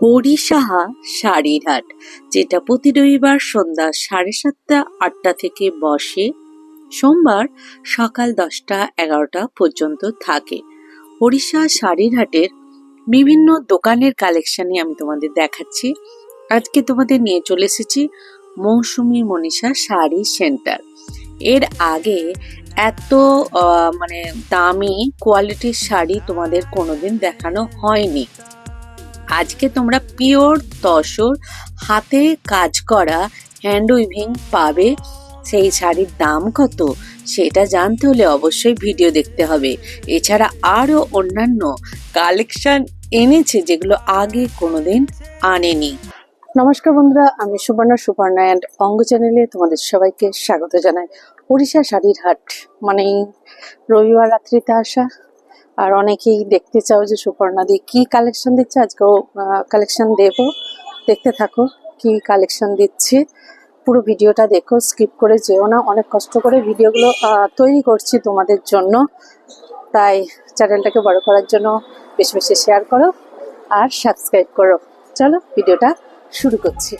হরিসাহা শাড়ির হাট যেটা প্রতি রবিবার সন্ধ্যা সাড়ে সাতটা, আটটা থেকে বসে সোমবার সকাল দশটা, এগারোটা পর্যন্ত থাকে। হরিষা শাড়ির হাটের বিভিন্ন দোকানের কালেকশনই আমি তোমাদের দেখাচ্ছি। আজকে তোমাদের নিয়ে চলে এসেছি মৌসুমি মনীষা শাড়ি সেন্টার। এর আগে এত মানে দামি কোয়ালিটির শাড়ি তোমাদের কোনোদিন দেখানো হয়নি। আজকে তোমরা পিওর তসর হাতে কাজ করা হ্যান্ড উইভিং পাবে। সেই শাড়ির দাম কত? সেটা জানতে হলে অবশ্যই ভিডিও দেখতে হবে। এছাড়া আরও অন্যান্য কালেকশন এনেছে যেগুলো আগে কোনোদিন আনেনি। নমস্কার বন্ধুরা, আমি সুবর্ণা সুবর্ণা অ্যান্ড অঙ্গ চ্যানেলে তোমাদের সবাইকে স্বাগত জানাই। উড়িষ্যা শাড়ির হাট মানে রবিবার রাত্রিতে আসা। আর অনেকেই দেখতে চাও যে সুপর্ণা দি, কি কালেকশন দিচ্ছে? আজকেও কালেকশন দেব। দেখতে থাকো কি কালেকশন দিচ্ছে। পুরো ভিডিওটা দেখো স্কিপ করে যেও না। অনেক কষ্ট করে ভিডিওগুলো তৈরি করছি তোমাদের জন্য। তাই চ্যানেলটাকে বড় করার জন্য বেশি বেশি শেয়ার করো আর সাবস্ক্রাইব করো। চলো, ভিডিওটা শুরু করছি।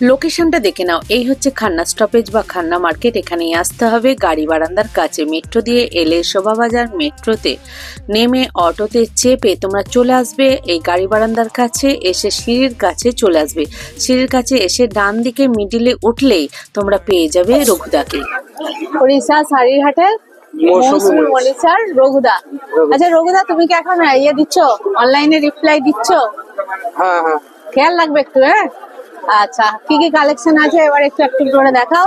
লোকেশনটা দেখে নাও। এই হচ্ছে খান্না স্টপেজ বা খান্না মার্কেট এখানেই আসতে হবে। গাড়ি বারান্দার কাছে মেট্রো দিয়ে এলে শোভাবাজার মেট্রোতে নেমে অটোতে চেপে তোমরা চলে আসবে। এই গাড়ি বারান্দার কাছে এসে সিঁড়ির কাছে চলে আসবে। সিঁড়ির কাছে এসে ডান দিকে মিডিলে উঠলেই তোমরা পেয়ে যাবে রঘুদাকে। উড়িষ্যা শাড়ির মনীষার রঘুদা। আচ্ছা রঘুদা তুমি কি এখন ইয়ে দিচ্ছ? অনলাইনে রিপ্লাই দিচ্ছ? হ্যাঁ হ্যাঁ। খেয়াল রাখবে একটু হ্যাঁ? আচ্ছা কি কি কালেকশন আছে? এবার একটু একটু করে দেখাও।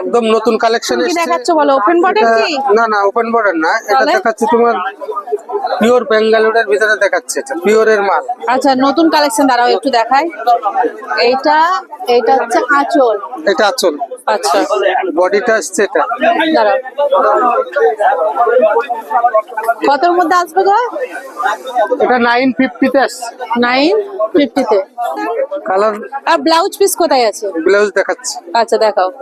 একদম নতুন কালেকশন কি দেখাচ্ছ বলো? ওপেন বটের কি? না না ওপেন বর্ডার না। এটা? দেখাচ্ছে তোমার পিওর বেঙ্গালুরের ভিতরে দেখাচ্ছে এটা পিওরের মাল। আচ্ছা নতুন কালেকশন দাঁড়াও একটু দেখাই। এইটা এটা হচ্ছে আঁচল। এটা আচল। আচ্ছা। বডিটা আসছে এটা। দাঁড়াও। কতর মধ্যে আসবে গো? এটা নাইন ফিফটিতে আসছে। নাইন ফিফটিতে কালার আর ব্লাউজ পিস কোথায় আছে? ব্লাউজ দেখাচ্ছে। আচ্ছা দেখাও।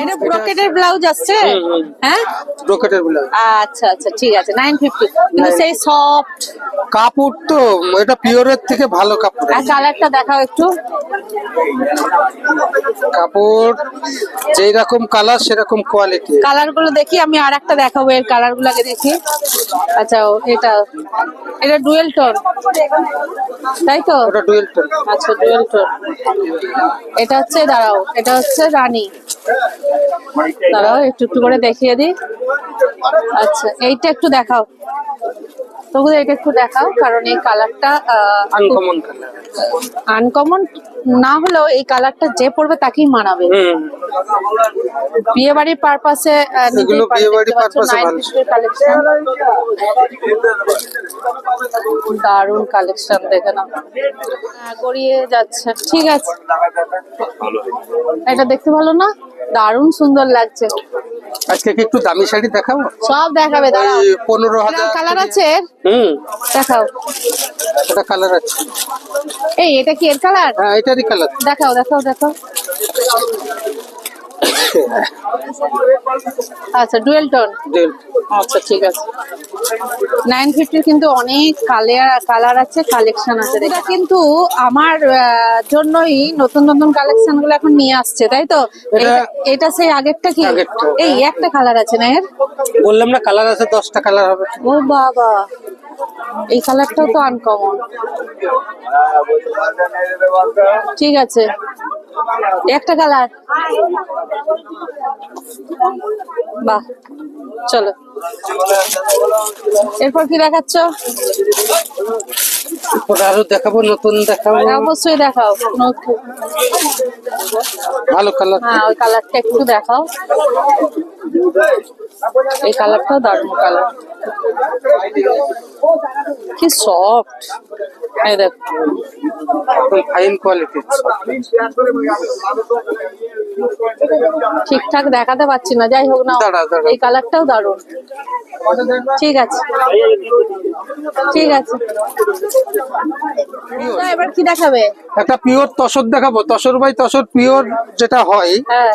এটা ব্রোকেটের ব্লাউজ আসছে? হ্যাঁ? রকেটের ব্লাউজ আচ্ছা আচ্ছা ঠিক আছে নাইন ফিফটি কিন্তু সেই সফট কাপড় তো এটা পিওরের থেকে ভালো কাপড়। আর কালারটা দেখাও একটু। কাপড় যেই রকম কালার সেরকম কোয়ালিটি কালারগুলো দেখি আমি আর একটা দেখাবো এর কালার গুলাকে দেখি। আচ্ছা ও, এটা এটা ডুয়েল টোন তাই তো? ওটা ডুয়েল টোন আচ্ছা ডুয়েল টোন এটা হচ্ছে দাঁড়াও এটা হচ্ছে রানী। দাঁড়াও একটু একটু করে দেখিয়ে দিই। আচ্ছা এইটা একটু দেখাও। তবু এটা একটু দেখাও কারণ এই কালারটা আনকমন আনকমন না হলেও এই কালারটা যে পড়বে তাকেই মানাবে। বিয়ে বাড়ির পারপাসে এগুলো এ কালেকশন দারুণ কালেকশন দেখে না হ্যাঁ, গড়িয়ে যাচ্ছে। ঠিক আছে। এটা দেখতে ভালো না? দারুণ সুন্দর লাগছে। আজকে কি একটু দামি শাড়ি দেখাবো সব দেখাবে দাঁড়াও। কালার আছে? হুম। দেখাও। এটা কালার আছে। এই এটা কি এর কালার হ্যাঁ এটারই কালার দেখাও দেখাও দেখাও। আচ্ছা ডুয়েল টোন? আচ্ছা ঠিক আছে। নাইন ফিফটির কিন্তু অনেক কালার কালার আছে কালেকশন আছে। এটা কিন্তু আমার জন্যই নতুন নতুন কালেকশনগুলো এখন নিয়ে আসছে তাই তো? এটা- সেই আগেরটা কি। এই একটা কালার আছে না এর? বললাম না কালার আছে দশটা কালার হবে। ও বাবা। এই কালারটাও তো আনকমন ঠিক আছে। একটা কালার বাহ চলো। এরপর কি দেখাচ্ছ? আরও দেখাবো নতুন দেখাবো। হ্যাঁ, অবশ্যই দেখাও নতুন ভালো কালার হ্যাঁ ওই কালারটা একটু দেখাও। এই কালারটাও দারুণ কালার। কি সফট এই দেখ। ফাইন কোয়ালিটি ঠিকঠাক দেখাতে পাচ্ছি না যাই হোক না। এই কালারটাও দারুণ। ঠিক আছে। ঠিক আছে। এবার কি দেখাবে? একটা পিওর তসর দেখাবো। তসর বাই তসর পিওর যেটা হয় হ্যাঁ।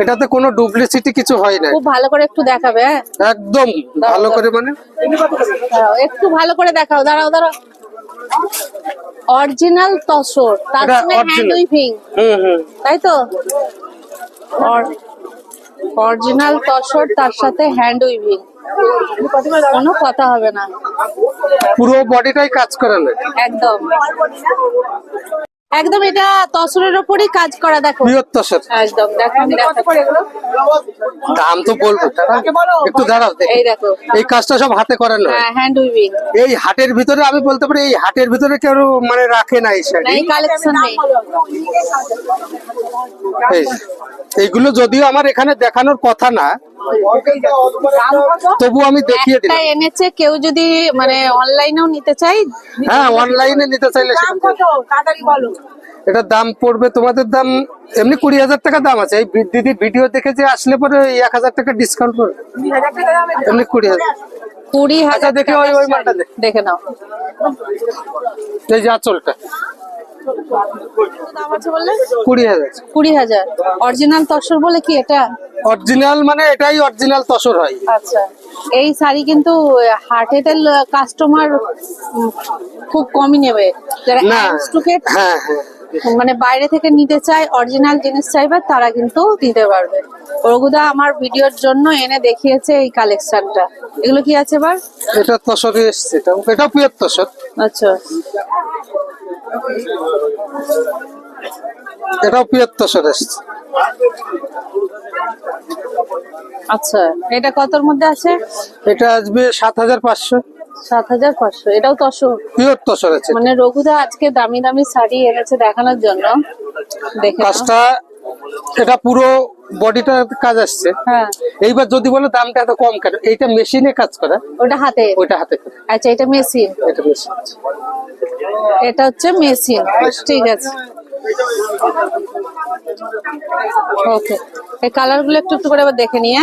এটাতে কোনো ডুপ্লিসিটি কিছু হয় না খুব ভালো করে একটু দেখাবে হ্যাঁ? একদম ভালো করে মানে। একটু ভালো করে দেখাও দাঁড়াও দাঁড়াও। অরিজিনাল তসর তার সঙ্গে হ্যান্ড উইভিং হুম হুম। তাই তো? অরিজিনাল তসর তার সাথে হ্যান্ড উইভিং কোনো কথা হবে না। পুরো বডিটাই কাজ করে না একদম। একদম এটা তসরের ওপরই কাজ করা দেখো। একদম দেখো আমি দাম তো বলব একটু দাঁড়াও এই দেখো। এই কাজটা সব হাতে করে না? হ্যাঁ হ্যান্ড উইভিং এই হাটের ভিতরে আমি বলতে পারি এই হাটের ভিতরে কেউ মানে রাখে না এই শাড়ি। এই কালেকশন নেই। এইগুলো যদিও আমার এখানে দেখানোর কথা না তবু আমি দেখিয়ে একটা দিলাম। এনেছে কেউ যদি মানে অনলাইনেও নিতে চাই হ্যাঁ অনলাইনে নিতে চাইলে সেটা- এটার দাম পড়বে তোমাদের দাম এমনি কুড়ি হাজার টাকা দাম আছে। এই দিদির ভিডিও দেখে যে আসলে পরে এক হাজার টাকা ডিসকাউন্ট করবে এমনি কুড়ি হাজার। কুড়ি আচ্ছা হাজার দেখে ওই ওই মালটা দেখে। নাও। এই যে আঁচলটা। কুড়ি হাজার। কুড়ি হাজার। অরিজিনাল তসর বলে কি এটা? অরিজিনাল মানে এটাই অরিজিনাল তসর হয়। আচ্ছা। এই শাড়ি কিন্তু কাস্টমার খুব কমই নেবে। যারা হ্যাঁ হ্যাঁ। মানে বাইরে থেকে নিতে চায় অরিজিনাল জিনিস চাইবে তারা কিন্তু দিতে পারবে। রঘুদা আমার ভিডিওর জন্য এনে দেখিয়েছে এই কালেকশনটা এগুলো কি আছে এবার? এটা তসরে এসছে এটা পিওর তসর। আচ্ছা। এটাও পিওর তসর এসছে। আচ্ছা এটা কতর মধ্যে আছে? এটা আসবে সাত হাজার পাঁচশো। সাত হাজার পাঁচশো। এটাও তসর পিওর তসর আছে মানে রঘুদা আজকে দামি দামি শাড়ি এনেছে দেখানোর জন্য। দেখে কাজটা এটা পুরো বডিটা কাজ আসছে। হ্যাঁ। এইবার যদি বলো দামটা এত কম কেন? এইটা মেশিনে কাজ করা। ওটা হাতে। ওইটা হাতে আচ্ছা এটা মেশিন এটা মেশিন এটা হচ্ছে মেশিন ঠিক আছে। ওকে এই কালারগুলো একটু একটু করে আবার দেখে নিয়ে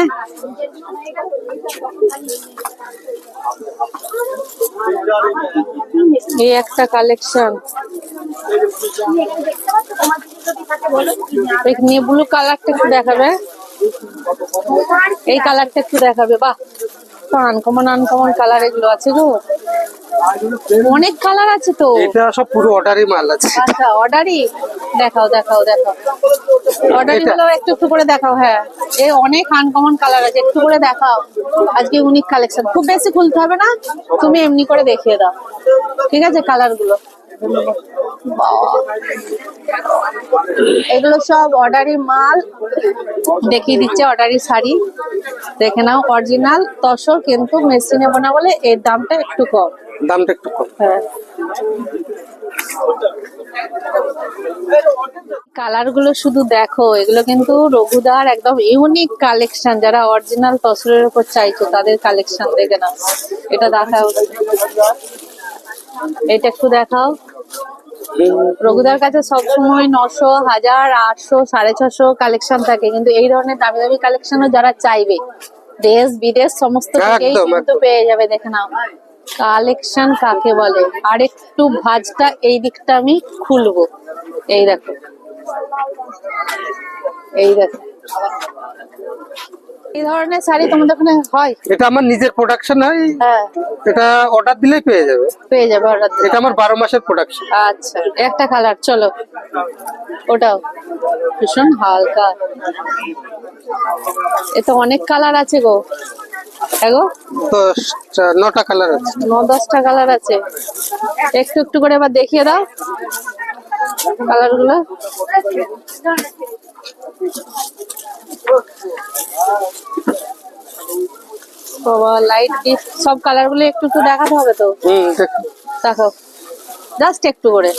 এই একটা কালেকশন নিয়ে ব্লু কালারটা একটু দেখাবে। এই কালারটা একটু দেখাবে, বাহ। আনকমন আনকমন কালার এগুলো আছে গো। অনেক কালার আছে তো। এটা সব পুরো অর্ডারই মাল আছে। আচ্ছা অর্ডারই দেখাও দেখাও দেখাও। অর্ডারই? গুলো একটু একটু করে দেখাও হ্যাঁ। এ অনেক আনকমন কালার আছে একটু করে দেখাও। আজকে ইউনিক কালেকশন খুব বেশি খুলতে হবে না তুমি এমনি করে দেখিয়ে দাও। ঠিক আছে কালারগুলো। বাহ। এগুলো সব অর্ডারি মাল। দেখিয়ে দিচ্ছে অর্ডারি শাড়ি। দেখে নাও অরিজিনাল তসর কিন্তু মেশিনে বোনা বলে এর দামটা একটু কম। দামটা একটু কম। হ্যাঁ। কালারগুলো শুধু দেখো এগুলো কিন্তু রঘুদার একদম ইউনিক কালেকশন যারা অরিজিনাল তসরের উপর চাইছো তাদের কালেকশন দেখে নাও। এটা দেখাও। এটা একটু দেখাও। রঘুদার কাছে সবসময় নশো হাজার আটশো সাড়ে ছশো কালেকশন থাকে কিন্তু এই ধরনের দামি দামি কালেকশনও যারা চাইবে দেশ বিদেশ সমস্ত থেকেই কিন্তু পেয়ে যাবে দেখে নাও। কালেকশন কাকে বলে? আর একটু ভাজটা এই দিকটা আমি খুলবো। এই দেখো। এই দেখো। এই ধরনের শাড়ি তোমাদের ওখানে হয়? এটা আমার নিজের প্রোডাকশন হয়। হ্যাঁ। এটা অর্ডার দিলেই পেয়ে যাবে। পেয়ে যাবে অর্ডার এটা আমার বারো মাসের প্রোডাকশন আচ্ছা। একটা কালার চলো। ওটাও। ভীষণ হালকা। এ তো অনেক কালার আছে গো। এগো? তো নটা কালার আছে। ন দশটা কালার আছে। একটু একটু করে এবার দেখিয়ে দাও কালারগুলো। বাবা লাইট সব কালারগুলো একটু একটু দেখাতে হবে তো? হুম দেখো। জাস্ট একটু করে।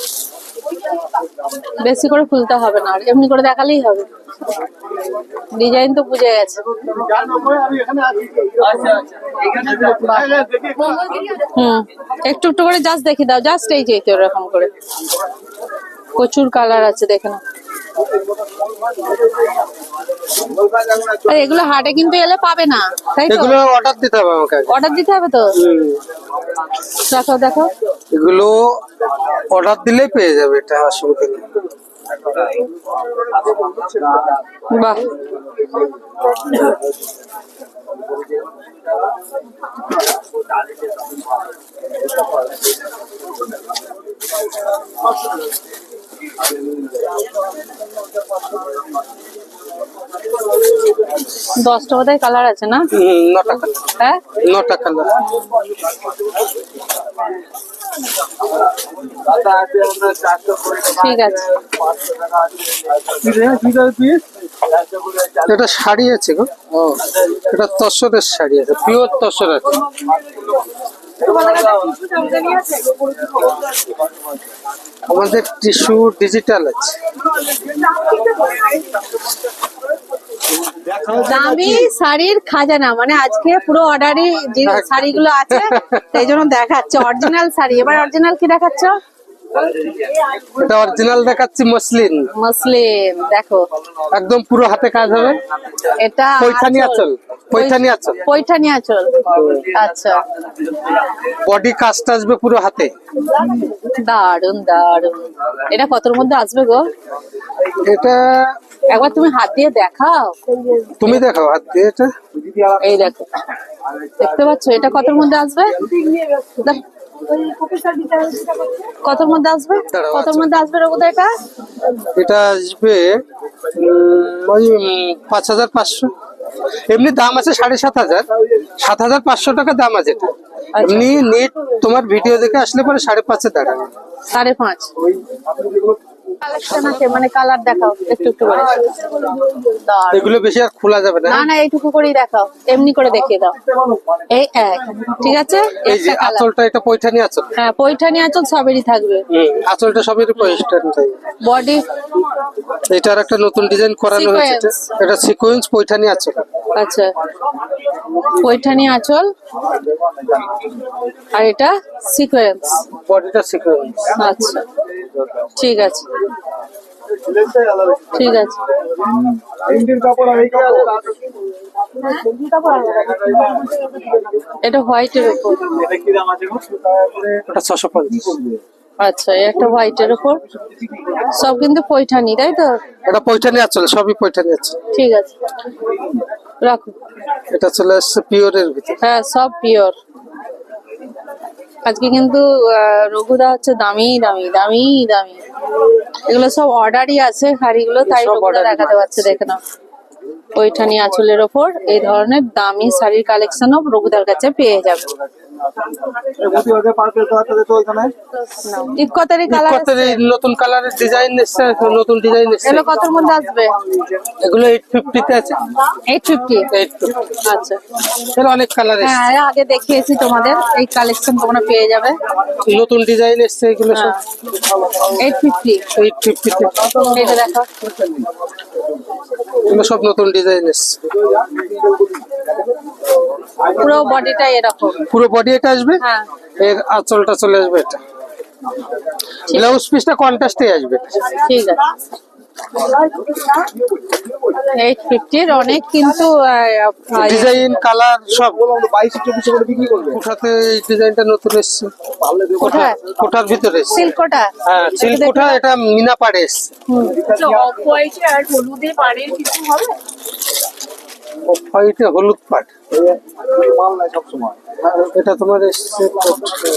বেশি করে খুলতে হবে না, আর এমনি করে দেখালেই হবে। ডিজাইন তো বুঝে গেছে। হুম, একটু একটু করে জাস্ট দেখে দাও জাস্ট এই যে এরকম করে। প্রচুর কালার আছে, দেখে আর এগুলো হাটে কিন্তু এলে পাবে না তাই তো? এগুলো অর্ডার দিতে হবে আমাকে অর্ডার দিতে হবে তো। দেখো দেখো। এগুলো অর্ডার দিলেই পেয়ে যাবে এটা অসুবিধা নেই। বাহ। দশটা বোধহয় কালার আছে না? নটা কালার হ্যাঁ? নটা কালার ঠিক আছে। এটা শাড়ি আছে গো। এটা তসরের শাড়ি আছে পিওর তসর আছে। আমাদের টিস্যু ডিজিটাল আছে। দামি শাড়ির খাজানা মানে আজকে পুরো অর্ডারই যে শাড়িগুলো আছে সেই জন্য দেখাচ্ছে। অরিজিনাল শাড়ি। এবার অরিজিনাল কি দেখাচ্ছ? এটা অরিজিনাল দেখাচ্ছি মসলিন। মুসলিম দেখো। একদম পুরো হাতে কাজ হবে। এটা পৈঠানি আঁচল। পৈঠানি আঁচল। পৈঠানি আঁচল। আচ্ছা। বডি কাজটা আসবে পুরো হাতে। দারুণ দারুণ এটা কতর মধ্যে আসবে গো? এটা একবার তুমি হাত দিয়ে দেখাও। তুমি দেখাও হাত দিয়ে এটা। এই দেখো। দেখতে পাচ্ছ এটা কতর মধ্যে আসবে? দেখ। কতর মধ্যে আসবে? কতর আচ্ছা। মধ্যে আসবে রঘুদা এটা? এটা আসবে ওই পাঁচ হাজার পাঁচশো। এমনি দাম আছে সাড়ে সাত হাজার। সাত হাজার পাঁচশো টাকা দাম আছে এটা। এমনি নেট তোমার ভিডিও দেখে আসলে পরে সাড়ে পাঁচে দাঁড়াবে। সাড়ে পাঁচ। কালেকশন আছে মানে কালার দেখাও একটু একটু করে। এগুলো বেশি আর খোলা যাবে না? না না এইটুকু করেই দেখাও এমনি করে দেখিয়ে দাও। এই এক ঠিক আছে? এই যে আঁচলটা এটা পৈঠানি আঁচল? হ্যাঁ পৈঠানি আঁচল সবেরই থাকবে। আঁচলটা সবের পৈঠানি থাকবে। বডি এটার একটা নতুন ডিজাইন করানো হয়েছে. এটা। সিকোয়েন্স পৈঠানি আঁচল। আচ্ছা। পৈঠানি আঁচল। আর এটা সিকোয়েন্স বডিটা সিকোয়েন্স আচ্ছা। ঠিক আছে। ঠিক আছে। এটা হোয়াইটের উপর। ছশো আচ্ছা একটা হোয়াইটের উপর। সব কিন্তু পৈঠানি তাই তো? এটা পৈঠানি আঁচল সবই পৈঠানি আছে। ঠিক আছে। রাখো। এটা চলে আসছে পিওরের ভিতরে। হ্যাঁ সব পিওর। আজকে কিন্তু আহ, রঘুদা হচ্ছে দামি দামি দামি দামি। এগুলো সব অর্ডারই আছে শাড়িগুলো তাই রঘুদা দেখাতে পারছে দেখে নাও। ওইঠানি আঁচলের ওপর এই ধরনের দামি শাড়ির কালেকশনও রঘুদার কাছে পেয়ে যাবে। নতুন কালারের ডিজাইন এসছে নতুন ডিজাইন এসছে। এগুলো কতর মধ্যে আসবে? এগুলো এইট ফিফটিতে আছে। এইট ফিফটি এইট আচ্ছা। এর অনেক কালার হ্যাঁ আগে দেখিয়েছি তোমাদের এই কালেকশন তোমরা পেয়ে যাবে। নতুন ডিজাইন এসছে এগুলো সব। এইট ফিফটি এইট ফিফটিতে এটা দেখো। এগুলো সব নতুন ডিজাইন এসছে। পুরো বডিটা এরকম। পুরো বডি আসবে? হ্যাঁ। এর আঁচলটা চলে আসবে এটা। ব্লাউজ পিসটা কন্ট্রাস্টে আসবে। ঠিক আছে। এইট ফিফটির অনেক কিন্তু আহ, ডিজাইন কালার সব। কোঠাতে এই ডিজাইনটা নতুন এসছে। কোঠার ভিতরে হ্যাঁ এটা মিনা পাড়ে এসছে। হোয়াইটে হলুদ পাট এটা তোমার এসছে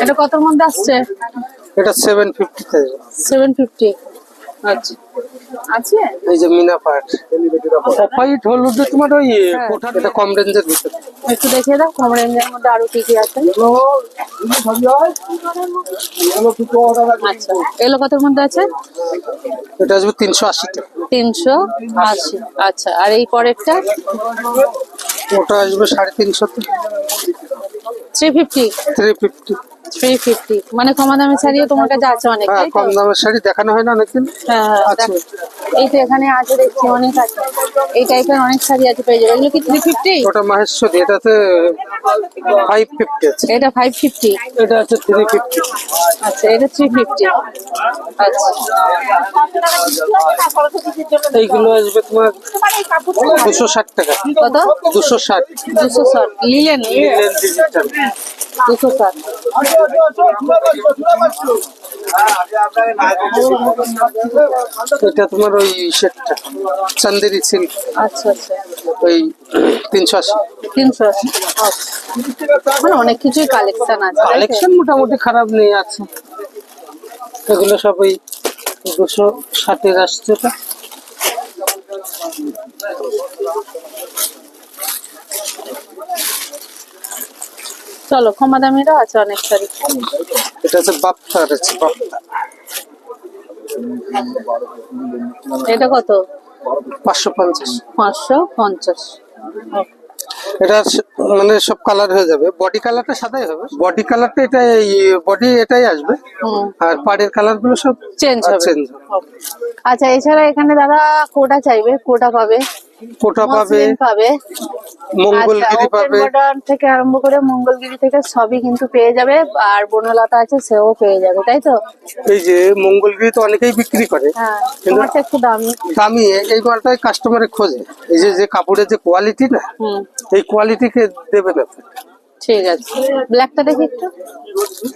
এটা কতর মধ্যে আসছে? এটা সেভেন ফিফটিতে সেভেন ফিফটি আচ্ছা। আছে? এই যে মিনা পাট হোয়াইট হলুদে তোমার ওই কম রেঞ্জের ভিতরে। একটু দেখিয়ে দাও কম রেঞ্জের মধ্যে আরও কি কি আছে। আচ্ছা। কতর মধ্যে আছে? এটা আসবে তিনশো আশি টাকা তিনশো আশি। আচ্ছা। আর এই পরেরটা? ওটা আসবে সাড়ে তিনশো three fifty three fifty three fifty মানে কমা দামের শাড়িও তোমার কাছে আছে অনেক হ্যাঁ কম দামের শাড়ি দেখানো হয় না অনেকদিন। হ্যাঁ হ্যাঁ, আছে। এই তো এখানে আছে দেখছি অনেক আছে। এই টাইপের অনেক শাড়ি আছে পেয়ে যাবে। এগুলো কি থ্রি ফিফটি ওটা মাহেশ্বরী এটাতে ফাইভ ফিফটি আছে। এটা ফাইভ ফিফটি এটা আছে থ্রি ফিফটি আচ্ছা এটা থ্রি ফিফটি আচ্ছা। এইগুলো আসবে তোমার দুশো ষাট টাকা। কত? দুশো ষাট। দুশো ষাট। লিলেন ডিজিটাল দুশো ষাট এটা তোমার ওই সেটটা চান্দেরি সিল্ক আচ্ছা আচ্ছা। ওই তিনশো আশি। তিনশো আশি। মানে অনেক কিছুই কালেকশন আছে কালেকশন মোটামুটি খারাপ নেই আছে। এগুলো সব ওই দুশো ষাটের আসছে চলো কমা দামেরও আছে অনেক শাড়ি এটা হচ্ছে বাপ্তা আছে বাপ্তা এটা কত? পাঁচশো পঞ্চাশ। পাঁচশো পঞ্চাশ। এটা মানে সব কালার হয়ে যাবে। বডি কালারটা সাদাই হবে। বডি কালারটা এটা বডি এটাই আসবে। আর পাড়ের কালারগুলো সব চেঞ্জ হবে। আচ্ছা এছাড়া এখানে দাদা কোটা চাইবে কোটা পাবে? কোটা পাবে পাবে। মঙ্গলগিরি আচ্ছা, পাবে। থেকে আরম্ভ করে মঙ্গলগিরি থেকে সবই কিন্তু পেয়ে যাবে আর বনলতা আছে সেও পেয়ে যাবে তাই তো? এই যে মঙ্গলগিরি তো অনেকেই বিক্রি করে হ্যাঁ কিন্তু- একটু দামি। দামি এই মালটাই কাস্টমারে খোঁজে। এই যে যে কাপড়ের যে কোয়ালিটি না এই কোয়ালিটিকে দেবে না। ঠিক আছে। ব্ল্যাকটা দেখি একটু।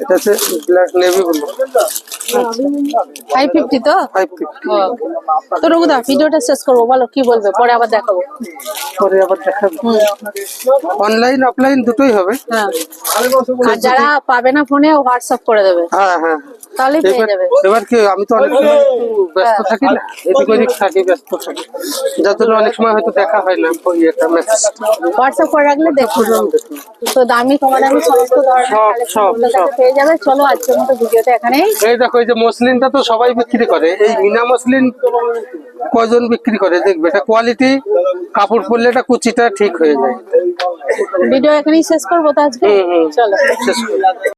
এটা হচ্ছে black navy blue five fifty তো? ফাইভ ফিফটি তো রঘুদা ভিডিওটা শেষ করব বলো কি বলবে? পরে আবার দেখাবো। পরে আবার দেখাবো। অনলাইন অফলাইন দুটোই হবে। হ্যাঁ। আর যারা পাবে না ফোনে হোয়াটসঅ্যাপ করে দেবে। হ্যাঁ হ্যাঁ। তাহলেই পেয়ে যাবে। এবার কি আমি তো অনেক সময় ব্যস্ত থাকি না। এদিক ওদিক থাকি ব্যস্ত থাকি। যার জন্য অনেক সময় হয়তো দেখা হয় না ওই একটা মেসেজ হোয়াটসঅ্যাপ করে রাখলে দেখো। তো দামি তোমার আমি সমস্ত ধরনের সব, collection সব, গুলো কাছে সব। পেয়ে যাবে চলো আজকের মতো ভিডিওটা এখানেই এই দেখো এই যে মসলিনটা তো সবাই বিক্রি করে এই মিনা মসলিন কজন বিক্রি করে দেখবে এটা কোয়ালিটি কাপড় পরলে এটা কুচিটা ঠিক হয়ে যায় ভিডিও এখানেই শেষ করব তো আজকে। চলো শেষ।